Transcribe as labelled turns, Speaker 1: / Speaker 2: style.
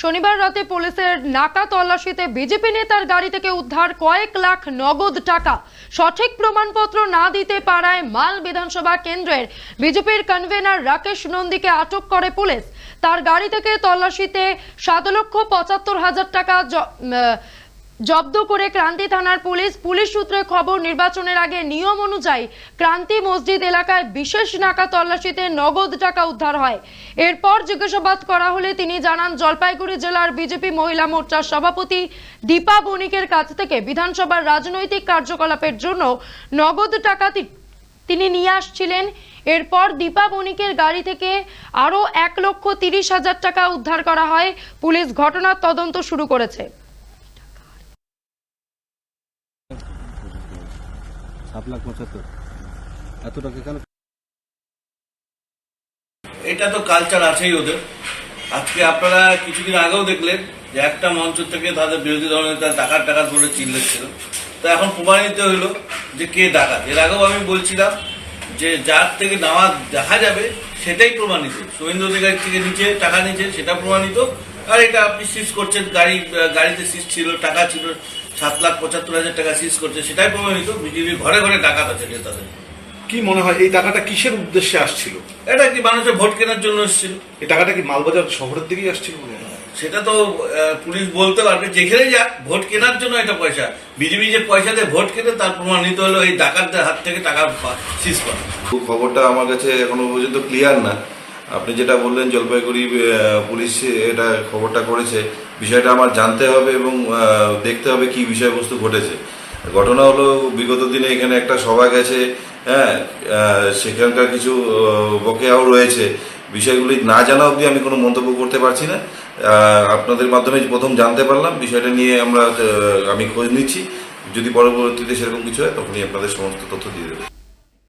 Speaker 1: শনিবার রাতে পুলিশের নাকা তল্লাশিতে বিজেপি নেতার গাড়ি থেকে উদ্ধার কয়েক লাখ নগদ টাকা। সঠিক প্রমাণপত্র না দিতে পারায় মাল বিধানসভা কেন্দ্রের বিজেপির কনভেনার রাকেশ নন্দীকে আটক করে পুলিশ। তার গাড়ি থেকে তল্লাশিতে সাত লক্ষ পঁচাত্তর হাজার টাকা জব্দ করে ক্রান্তি থানার পুলিশ পুলিশ সূত্রে খবর, নির্বাচনের আগে নিয়ম অনুযায়ী ক্রান্তি মসজিদ এলাকায় বিশেষ নাকা তল্লাশিতে নগদ টাকা উদ্ধার হয়। এরপর জিজ্ঞাসাবাদ করা হলে তিনি জানান, জলপাইগুড়ি জেলার বিজেপি মহিলা মোর্চার সভাপতি দীপা বণিকের কাছ থেকে বিধানসভার রাজনৈতিক কার্যকলাপের জন্য নগদ টাকা তিনি নিয়ে আসছিলেন। এরপর দীপা বণিকের গাড়ি থেকে আরও এক লক্ষ তিরিশ হাজার টাকা উদ্ধার করা হয়। পুলিশ ঘটনার তদন্ত শুরু করেছে।
Speaker 2: সাত লাখ পঁচাত্তর। এত টাকা কেন?
Speaker 3: এটা তো কালচার আছেই ওদের। আজকে আপনারা কিছুদিন আগেও দেখলেন যে একটা মঞ্চ থেকে তাদের বিরোধী দলনেতা ডাকাত ডাকাত বলে চিল্লেছিল তো এখন প্রমাণিত হলো যে কে ডাকাত। এর আগেও আমি বলছিলাম যে যার থেকে নেওয়া দেখা যাবে সেটাই প্রমাণিত। শুভেন্দু অধিকারী থেকে নিচে টাকা নিচে সেটা প্রমাণিত। আর এটা আপনি সিজ করছেন, গাড়ি গাড়িতে সিজ ছিল, টাকা ছিল সাত লাখ পঁচাত্তর হাজার টাকা সিজ করছে সেটাই প্রমাণিত বিজেপি ঘরে ঘরে ডাকাত আছে নেতাদের।
Speaker 4: কি মনে হয় এই টাকাটা কিসের উদ্দেশ্যে আসছিল?
Speaker 3: এটা কি মানুষের ভোট কেনার জন্য এসেছিল?
Speaker 4: এই টাকাটা কি মালবাজার শহরের দিকেই আসছিল মনে হয়?
Speaker 3: সেটা তো আহ, পুলিশ বলতে পারবে যেখানে যাক ভোট কেনার জন্য এটা পয়সা। বিজেপি যে পয়সা দিয়ে ভোট কেনে তার প্রমাণিত হলো এই ডাকাতদের হাত থেকে টাকা সিজ করা।
Speaker 5: খবরটা আমার কাছে এখনও পর্যন্ত ক্লিয়ার না। আপনি যেটা বললেন, জলপাইগুড়ি পুলিশ এটা খবরটা করেছে। বিষয়টা আমার জানতে হবে এবং দেখতে হবে কি বিষয়বস্তু ঘটেছে। ঘটনা হলো, বিগত দিনে এখানে একটা সভা গেছে হ্যাঁ সেখানকার কিছু বকেয়াও রয়েছে। বিষয়গুলি না জানা অবধি আমি কোনো মন্তব্য করতে পারছি না। আপনাদের মাধ্যমে প্রথম জানতে পারলাম। বিষয়টা নিয়ে আমরা আমি খোঁজ নিচ্ছি। যদি পরবর্তীতে সেরকম কিছু হয়, তখনই আপনাদের সমস্ত তথ্য দিয়ে দেবো।